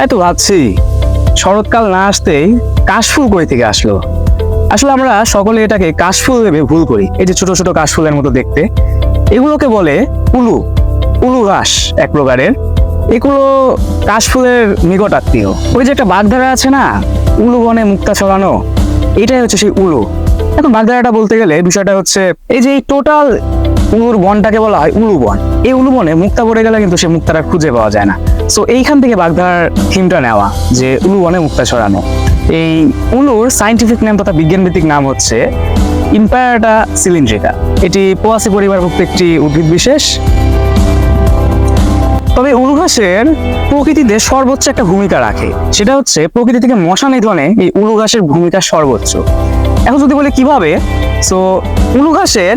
তাই তো ভাবছি, শরৎকাল না আসতেই কাশফুল কই থেকে আসলো? আসলে আমরা সকলে এটাকে কাশফুল ভেবে ভুল করি, এই যে ছোট ছোট কাশফুলের মতো দেখতে। এগুলোকে বলে উলু উলু ঘাস এক প্রকারের। এগুলো কাশফুলের নিকট আত্মীয়। ওই যে একটা বাগধারা আছে না, উলু বনে মুক্তা ছড়ানো, এটাই হচ্ছে সেই উলু। এখন বাগধারাটা বলতে গেলে বিষয়টা হচ্ছে এই যে টোটাল উলুর বনটাকে বলা হয় উলু বন। এই উলু বনে মুক্তা পড়ে গেলে কিন্তু সে মুক্তাটা খুঁজে পাওয়া যায় না। সো এইখান থেকে বাগধারার থিমটা নেওয়া যে উলু বনে মুক্তা ছড়ানো। এই উলুর সাইন্টিফিক নাম তথা বিজ্ঞানভিত্তিক নাম হচ্ছে ইম্পায়ারটা সিলিন্ড্রিকা এটি পোয়াসি পরিবারভুক্ত একটি উদ্ভিদ বিশেষ। তবে উলু ঘাসের প্রকৃতিতে সর্বোচ্চ একটা ভূমিকা রাখে। সেটা হচ্ছে প্রকৃতি থেকে মশা নিধনে এই উলু ঘাসের ভূমিকা সর্বোচ্চ। এখন যদি বলি কীভাবে সো উলু ঘাসের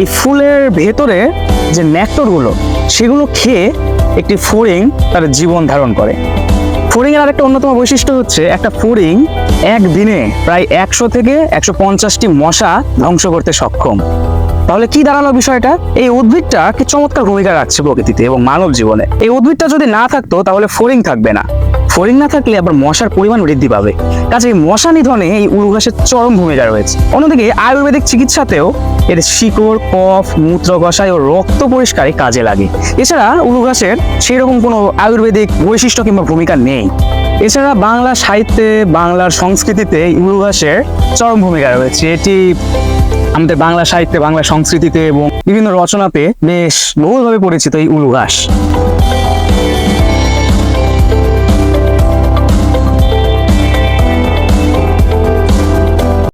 এই ফুলের ভেতরে যে ন্যাক্টরগুলো সেগুলো খেয়ে একটি ফড়িং তার জীবন ধারণ করে। ফড়িং এর আরেকটা অন্যতম বৈশিষ্ট্য হচ্ছে একটা ফড়িং একদিনে প্রায় একশো থেকে একশো পঞ্চাশটি মশা ধ্বংস করতে সক্ষম। তাহলে কি দাঁড়াল বিষয়টা? এই উদ্ভিদটা কি চমৎকার ভূমিকা রাখছে প্রকৃতিতে এবং মানব জীবনে। এই উদ্ভিদটা যদি না থাকতো তাহলে ফড়িং থাকবে না। ফড়িং না থাকলে আবার মশার পরিমাণ বৃদ্ধি পাবে। কাজে মশা নিধনে এই উলু ঘাসের চরম ভূমিকা রয়েছে। অন্যদিকে আয়ুর্বেদিক চিকিৎসাতেও এর শিকড়, কফ মূত্র ও রক্ত পরিষ্কারে কাজে লাগে। এছাড়া উলু ঘাসের সেরকম কোনো আয়ুর্বেদিক বৈশিষ্ট্য কিংবা ভূমিকা নেই। এছাড়া বাংলা সাহিত্যে, বাংলার সংস্কৃতিতে উলু ঘাসের চরম ভূমিকা রয়েছে। এটি আমাদের বাংলা সাহিত্যে, বাংলা সংস্কৃতিতে এবং বিভিন্ন রচনাতে বেশ বহুলভাবে পরিচিত এই উলু ঘাস